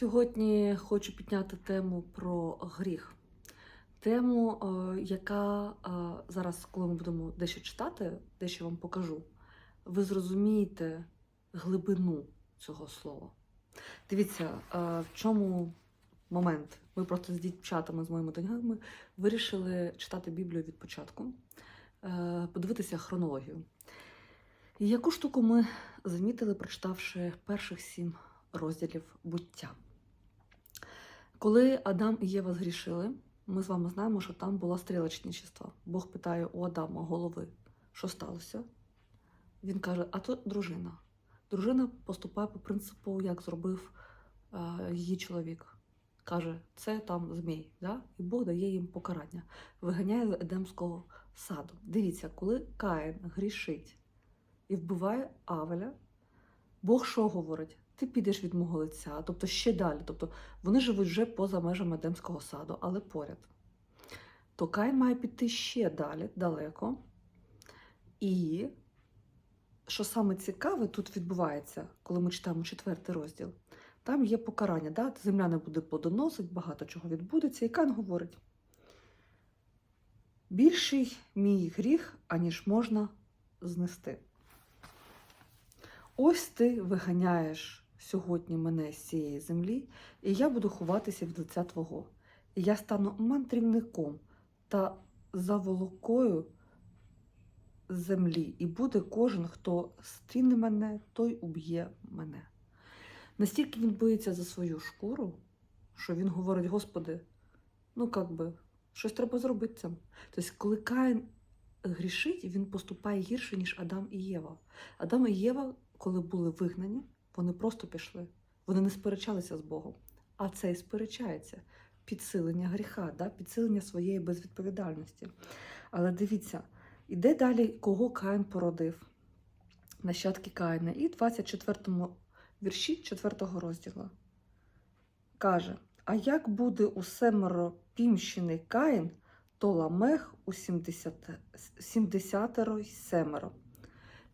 Сьогодні хочу підняти тему про гріх. Тему, е, яка е, зараз, коли ми будемо дещо читати, дещо вам покажу, ви зрозумієте глибину цього слова. Дивіться, е, в чому момент. Ми просто з дівчатами, з моїми доньками вирішили читати Біблію від початку, подивитися хронологію. І яку штуку ми замітили, прочитавши перших сім розділів буття. Коли Адам і Єва згрішили, ми з вами знаємо, що там була стрілочничество. Бог питає у Адама голови, що сталося? Він каже: а то дружина. Дружина поступає по принципу, як зробив е, її чоловік. Каже, це там змій, да? і Бог дає їм покарання, виганяє з Едемського саду. Дивіться, коли Каїн грішить і вбиває Авеля, Бог що говорить? Ти підеш від мого лиця, тобто ще далі. Тобто вони живуть вже поза межами Едемського саду, але поряд. То Каїн має піти ще далі, далеко. І що саме цікаве тут відбувається, коли ми читаємо четвертий розділ, там є покарання. Да? Земля не буде плодоносити, багато чого відбудеться. І Каїн говорить: більший мій гріх, аніж можна знести. Ось ти виганяєш сьогодні мене з цієї землі, і я буду ховатися від лиця Твого. І я стану мандрівником та заволокою землі, і буде кожен, хто стріне мене, той уб'є мене. Настільки він боїться за свою шкуру, що він говорить: Господи, ну як би, щось треба зробити цим. Тобто, коли Каїн грішить, він поступає гірше, ніж Адам і Єва. Адам і Єва, коли були вигнані, вони просто пішли. Вони не сперечалися з Богом. А цей сперечається. Підсилення гріха, да? підсилення своєї безвідповідальності. Але дивіться, іде далі, кого Каїн породив. Нащадки Каїна. І в 24 вірші 4 розділу каже: А як буде у семеро пімщений Каїн, то ламех у 70, 70 й семеро.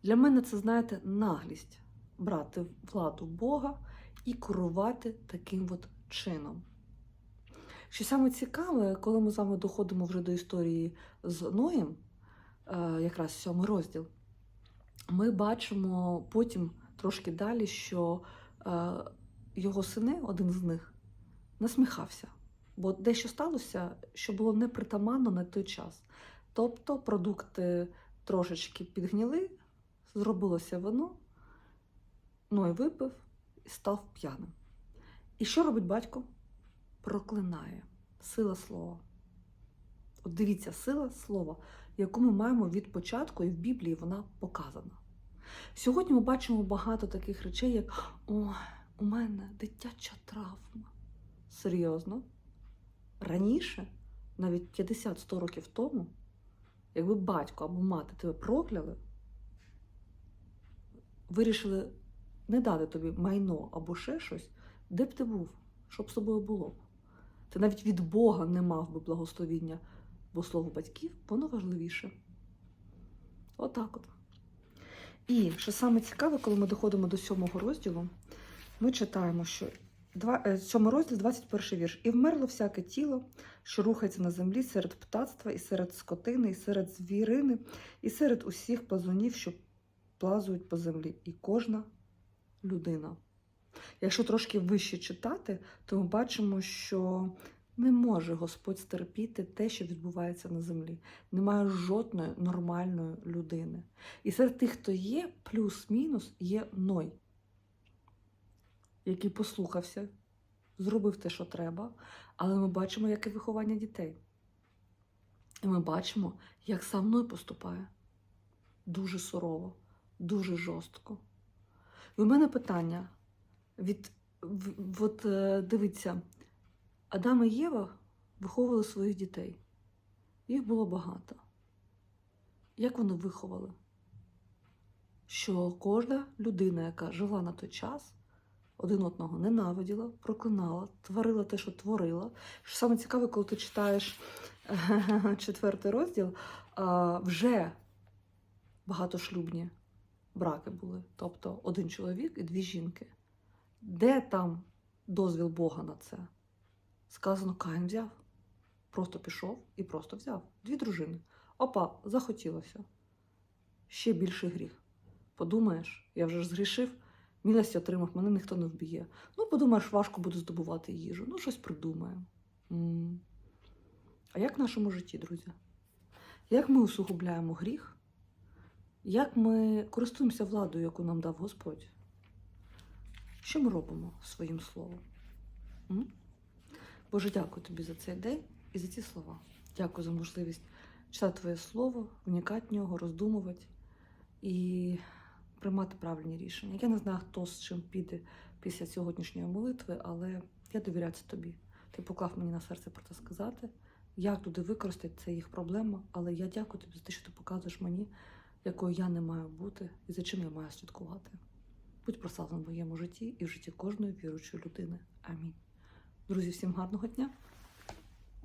Для мене це, знаєте, наглість брати владу Бога і керувати таким от чином. Що саме цікаве, коли ми з вами доходимо вже до історії з Ноєм, е, якраз сьомий розділ, ми бачимо потім трошки далі, що е, його сини, один з них, насміхався. Бо дещо сталося, що було непритаманно на той час. Тобто продукти трошечки підгніли, зробилося вино, Ной випив і став п'яним. І що робить батько? Проклинає сила слова. От дивіться, сила слова, яку ми маємо від початку, і в Біблії вона показана. Сьогодні ми бачимо багато таких речей, як О, у мене дитяча травма. Серйозно? Раніше, навіть 50-100 років тому, якби батько або мати тебе прокляли, вирішили не дати тобі майно або ще щось, де б ти був, що б з тобою було б. Ти навіть від Бога не мав би благословіння, бо слово батьків воно важливіше. Отак от. І що саме цікаве, коли ми доходимо до сьомого розділу, ми читаємо, що е, Сьомий розділ, 21 вірш. І вмерло всяке тіло, що рухається на землі серед птацтва, і серед скотини, і серед звірини, і серед усіх плазунів, що плазують по землі, і кожна людина. Якщо трошки вище читати, то ми бачимо, що не може Господь стерпіти те, що відбувається на землі. Немає жодної нормальної людини. І серед тих, хто є, плюс-мінус, є Ной який послухався, зробив те, що треба, але ми бачимо, яке виховання дітей. І ми бачимо, як sa мною поступає. Дуже сурово, дуже жорстко. І у мене питання: від, от е, дивіться, Адам і Єва виховували своїх дітей. Їх було багато. Як вони виховали? Що кожна людина, яка жила на той час, один одного ненавиділа, проклинала, творила те, що творила. Що саме цікаве, коли ти читаєш четвертий розділ, вже багатошлюбні браки були. Тобто один чоловік і дві жінки. Де там дозвіл Бога на це. Сказано, Каїн взяв. Просто пішов і просто взяв. Дві дружини. Опа, захотілося. Ще більший гріх. Подумаєш, я вже ж згрішив, милость отримав, мене ніхто не вб'є. Ну, подумаєш, важко буде здобувати їжу. Ну, щось придумаємо. М. А як в нашому житті, друзі? Як ми усугубляємо гріх? Як ми користуємося владою, яку нам дав Господь? Що ми робимо своїм словом? М? Боже, дякую тобі за цей день і за ці слова. Дякую за можливість читати Твоє слово, вникати в нього, роздумувати і приймати правильні рішення. Я не знаю, хто з чим піде після сьогоднішньої молитви, але я довіряю це тобі. Ти поклав мені на серце про це сказати. Як туди використати, це їх проблема, але я дякую тобі за те, що ти показуєш мені, якою я не маю бути і за чим я маю слідкувати. Будь прославлен в моєму житті і в житті кожної віруючої людини. Амінь. Друзі, всім гарного дня!